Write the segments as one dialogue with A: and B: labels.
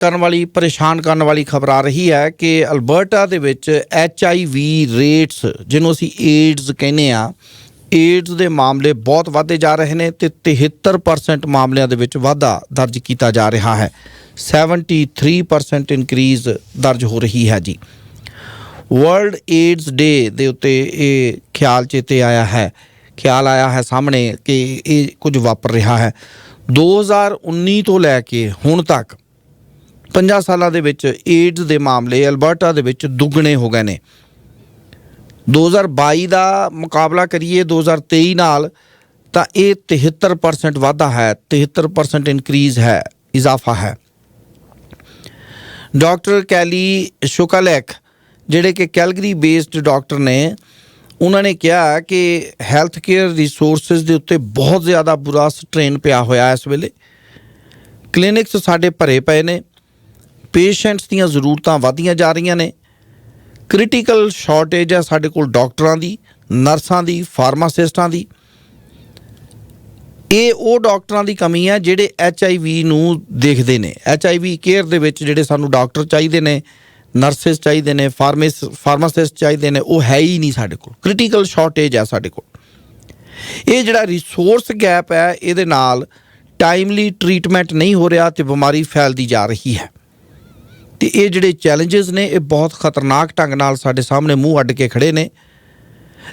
A: ਕਰਨ ਵਾਲੀ, ਪਰੇਸ਼ਾਨ ਕਰਨ ਵਾਲੀ ਖਬਰ ਆ ਰਹੀ ਹੈ ਕਿ ਅਲਬਰਟਾ ਦੇ ਵਿੱਚ ਐਚ ਆਈ ਵੀ ਰੇਟਸ ਜਿਹਨੂੰ ਅਸੀਂ ਏਡਜ਼ ਕਹਿੰਦੇ ਆ ਏਡਜ਼ ਦੇ ਮਾਮਲੇ ਬਹੁਤ ਵਧਦੇ ਜਾ ਰਹੇ ਨੇ ਤੇ 73% ਮਾਮਲਿਆਂ ਦੇ ਵਿੱਚ ਵਾਧਾ ਦਰਜ ਕੀਤਾ ਜਾ ਰਿਹਾ ਹੈ। 73% ਇਨਕਰੀਜ਼ ਦਰਜ ਹੋ ਰਹੀ ਹੈ ਜੀ। ਵਰਲਡ ਏਡਜ਼ ਡੇ ਦੇ ਉੱਤੇ ਇਹ ਖਿਆਲ ਚੇਤੇ ਆਇਆ ਹੈ। ਖਿਆਲ ਆਇਆ ਹੈ ਸਾਹਮਣੇ ਕਿ ਇਹ ਕੁਝ ਵਾਪਰ ਰਿਹਾ ਹੈ। 2019 ਤੋਂ ਲੈ ਕੇ ਹੁਣ ਤੱਕ 50 ਸਾਲਾਂ ਦੇ ਵਿੱਚ ਏਡਜ਼ ਦੇ ਮਾਮਲੇ ਅਲਬਰਟਾ ਦੇ ਵਿੱਚ ਦੁੱਗਣੇ ਹੋ ਗਏ ਨੇ। 2022 ਦਾ ਮੁਕਾਬਲਾ ਕਰੀਏ 2023 ਨਾਲ ਤਾਂ ਇਹ 73% ਵਾਧਾ ਹੈ 73% ਇਨਕਰੀਜ਼ ਹੈ, ਇਜ਼ਾਫਾ ਹੈ। ਡਾਕਟਰ ਕੈਲੀ ਸ਼ੁਕਲੈਕ ਜਿਹੜੇ ਕਿ ਕੈਲਗਰੀ ਬੇਸਡ ਡਾਕਟਰ ਨੇ, ਉਹਨਾਂ ਨੇ ਕਿਹਾ ਕਿ ਹੈਲਥ ਕੇਅਰ ਰਿਸੋਰਸਸ ਦੇ ਉੱਤੇ ਬਹੁਤ ਜ਼ਿਆਦਾ ਬੁਰਾ ਸਟ੍ਰੇਨ ਪਿਆ ਹੋਇਆ ਇਸ ਵੇਲੇ। ਕਲੀਨਿਕਸ ਸਾਡੇ ਭਰੇ ਪਏ ਨੇ। ਪੇਸ਼ੈਂਟਸ ਦੀਆਂ ਜ਼ਰੂਰਤਾਂ ਵਧੀਆਂ ਜਾ ਰਹੀਆਂ ਨੇ। ਕ੍ਰਿਟੀਕਲ ਸ਼ਾਰਟੇਜ ਹੈ ਸਾਡੇ ਕੋਲ ਡਾਕਟਰਾਂ ਦੀ, ਨਰਸਾਂ ਦੀ, ਫਾਰਮਾਸਿਸਟਾਂ ਦੀ। ਇਹ ਉਹ ਡਾਕਟਰਾਂ ਦੀ ਕਮੀ ਹੈ ਜਿਹੜੇ ਐਚ ਆਈ ਵੀ ਨੂੰ ਦੇਖਦੇ ਨੇ। ਐਚ ਆਈ ਵੀ ਕੇਅਰ ਦੇ ਵਿੱਚ ਜਿਹੜੇ ਸਾਨੂੰ ਡਾਕਟਰ ਚਾਹੀਦੇ ਨੇ, ਨਰਸਿਸ ਚਾਹੀਦੇ ਨੇ, ਫਾਰਮੇਸ, ਫਾਰਮਾਸਿਸਟ ਚਾਹੀਦੇ ਨੇ, ਉਹ ਹੈ ਹੀ ਨਹੀਂ ਸਾਡੇ ਕੋਲ। ਕ੍ਰਿਟੀਕਲ ਸ਼ਾਰਟੇਜ ਹੈ ਸਾਡੇ ਕੋਲ। ਇਹ ਜਿਹੜਾ ਰਿਸੋਰਸ ਗੈਪ ਹੈ, ਇਹਦੇ ਨਾਲ ਟਾਈਮਲੀ ਟਰੀਟਮੈਂਟ ਨਹੀਂ ਹੋ ਰਿਹਾ ਤੇ ਬਿਮਾਰੀ ਫੈਲਦੀ ਜਾ ਰਹੀ ਹੈ। ਤੇ ਇਹ ਜਿਹੜੇ ਚੈਲੰਜਸ ਨੇ, ਇਹ ਬਹੁਤ ਖਤਰਨਾਕ ਢੰਗ ਨਾਲ ਸਾਡੇ ਸਾਹਮਣੇ ਮੂੰਹ ਅੱਡ ਕੇ ਖੜੇ ਨੇ।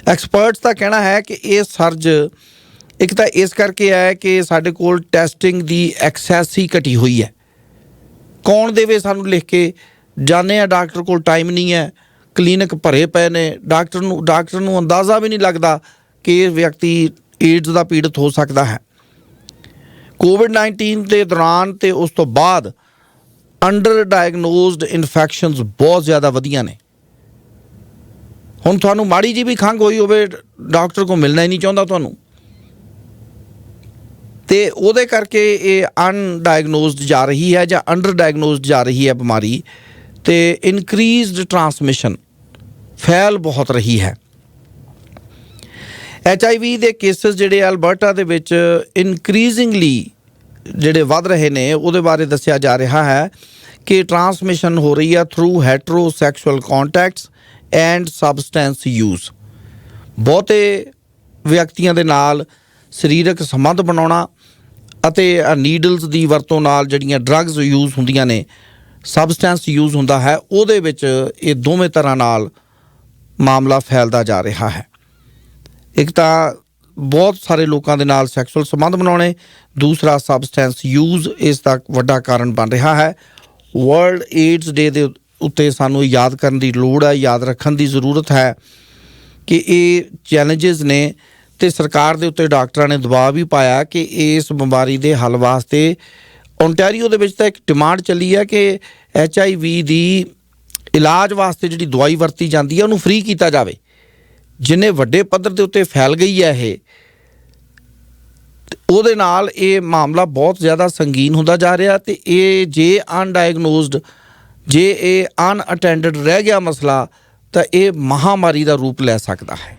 A: ਐਕਸਪਰਟਸ ਦਾ ਕਹਿਣਾ ਹੈ ਕਿ ਇਹ ਸਰਜ ਇੱਕ ਤਾਂ ਇਸ ਕਰਕੇ ਹੈ ਕਿ ਸਾਡੇ ਕੋਲ ਟੈਸਟਿੰਗ ਦੀ ਐਕਸੈਸ ਹੀ ਘਟੀ ਹੋਈ ਹੈ। ਕੌਣ ਦੇਵੇ ਸਾਨੂੰ ਲਿਖ ਕੇ? ਜਾਣੇ ਆ ਡਾਕਟਰ ਕੋਲ ਟਾਈਮ ਨਹੀਂ ਹੈ। ਕਲੀਨਿਕ ਭਰੇ ਪਏ ਨੇ। ਡਾਕਟਰ ਨੂੰ ਡਾਕਟਰ ਨੂੰ ਅੰਦਾਜ਼ਾ ਵੀ ਨਹੀਂ ਲੱਗਦਾ ਕਿ ਇਹ ਵਿਅਕਤੀ ਏਡਜ਼ ਦਾ ਪੀੜਤ ਹੋ ਸਕਦਾ ਹੈ। ਕੋਵਿਡ 19 ਦੇ ਦੌਰਾਨ ਤੇ ਉਸ ਤੋਂ ਬਾਅਦ ਅੰਡਰ ਡਾਇਗਨੋਸਡ ਇਨਫੈਕਸ਼ਨਸ ਬਹੁਤ ਜ਼ਿਆਦਾ ਵਧੀਆਂ ਨੇ। ਹੁਣ ਤੁਹਾਨੂੰ ਮਾੜੀ ਜੀ ਵੀ ਖੰਘ ਹੋਈ ਹੋਵੇ, ਡਾਕਟਰ ਕੋਲ ਮਿਲਣਾ ਹੀ ਨਹੀਂ ਚਾਹੁੰਦਾ ਤੁਹਾਨੂੰ। ਤੇ ਉਹਦੇ ਕਰਕੇ ਇਹ ਅਨਡਾਇਗਨੋਸਡ ਜਾ ਰਹੀ ਹੈ ਜਾਂ ਅੰਡਰ ਡਾਇਗਨੋਸਡ ਜਾ ਰਹੀ ਹੈ ਬਿਮਾਰੀ ਤੇ ਇਨਕਰੀਜ਼ਡ ਟਰਾਂਸਮਿਸ਼ਨ ਫੈਲ ਬਹੁਤ ਰਹੀ ਹੈ। ਐਚ ਆਈ ਵੀ ਦੇ ਕੇਸਸ ਜਿਹੜੇ ਅਲਬਰਟਾ ਦੇ ਵਿੱਚ ਇਨਕਰੀਜ਼ਿੰਗਲੀ ਜਿਹੜੇ ਵੱਧ ਰਹੇ ਨੇ, ਉਹਦੇ ਬਾਰੇ ਦੱਸਿਆ ਜਾ ਰਿਹਾ ਹੈ ਕਿ ਟਰਾਂਸਮਿਸ਼ਨ ਹੋ ਰਹੀ ਹੈ through heterosexual contacts and substance use ਬਹੁਤੇ ਵਿਅਕਤੀਆਂ ਦੇ ਨਾਲ ਸਰੀਰਕ ਸੰਬੰਧ ਬਣਾਉਣਾ ਅਤੇ ਨੀਡਲਸ ਦੀ ਵਰਤੋਂ ਨਾਲ ਜਿਹੜੀਆਂ ਡਰੱਗਸ ਯੂਜ਼ ਹੁੰਦੀਆਂ ਨੇ ਸਬਸਟੈਂਸ ਯੂਜ਼ ਹੁੰਦਾ ਹੈ, ਉਹਦੇ ਵਿੱਚ ਇਹ ਦੋਵੇਂ ਤਰ੍ਹਾਂ ਨਾਲ ਮਾਮਲਾ ਫੈਲਦਾ ਜਾ ਰਿਹਾ ਹੈ। ਇੱਕ ਤਾਂ ਬਹੁਤ ਸਾਰੇ ਲੋਕਾਂ ਦੇ ਨਾਲ ਸੈਕਸੁਅਲ ਸੰਬੰਧ ਬਣਾਉਣੇ, ਦੂਸਰਾ ਸਬਸਟੈਂਸ ਯੂਜ਼ ਇਸ ਦਾ ਵੱਡਾ ਕਾਰਨ ਬਣ ਰਿਹਾ ਹੈ। ਵਰਲਡ ਏਡਜ਼ ਡੇ ਦੇ ਉੱਤੇ ਸਾਨੂੰ ਯਾਦ ਕਰਨ ਦੀ ਲੋੜ ਹੈ, ਯਾਦ ਰੱਖਣ ਦੀ ਜ਼ਰੂਰਤ ਹੈ ਕਿ ਇਹ ਚੈਲੰਜਸ ਨੇ ਤੇ ਸਰਕਾਰ ਦੇ ਉੱਤੇ ਡਾਕਟਰਾਂ ਨੇ ਦਬਾਅ ਵੀ ਪਾਇਆ ਕਿ ਇਸ ਬਿਮਾਰੀ ਦੇ ਹੱਲ ਵਾਸਤੇ ਓਨਟਾਰੀਓ ਦੇ ਵਿੱਚ ਤਾਂ ਇੱਕ ਡਿਮਾਂਡ ਚੱਲੀ ਹੈ ਕਿ ਐਚ ਆਈ ਵੀ ਦੀ ਇਲਾਜ ਵਾਸਤੇ ਜਿਹੜੀ ਦਵਾਈ ਵਰਤੀ ਜਾਂਦੀ ਹੈ, ਉਹਨੂੰ ਫ੍ਰੀ ਕੀਤਾ ਜਾਵੇ। ਜਿੰਨੇ ਵੱਡੇ ਪੱਧਰ ਦੇ ਉੱਤੇ ਫੈਲ ਗਈ ਹੈ ਇਹ ਉਹਦੇ ਨਾਲ ਇਹ ਮਾਮਲਾ ਬਹੁਤ ਜ਼ਿਆਦਾ ਸੰਗੀਨ ਹੁੰਦਾ ਜਾ ਰਿਹਾ ਤੇ ਇਹ ਜੇ ਅਨਡਾਇਗਨੋਸਡ ਜੇ ਇਹ ਅਨਅਟੈਂਡਡ ਰਹਿ ਗਿਆ ਮਸਲਾ, ਤਾਂ ਇਹ ਮਹਾਮਾਰੀ ਦਾ ਰੂਪ ਲੈ ਸਕਦਾ ਹੈ।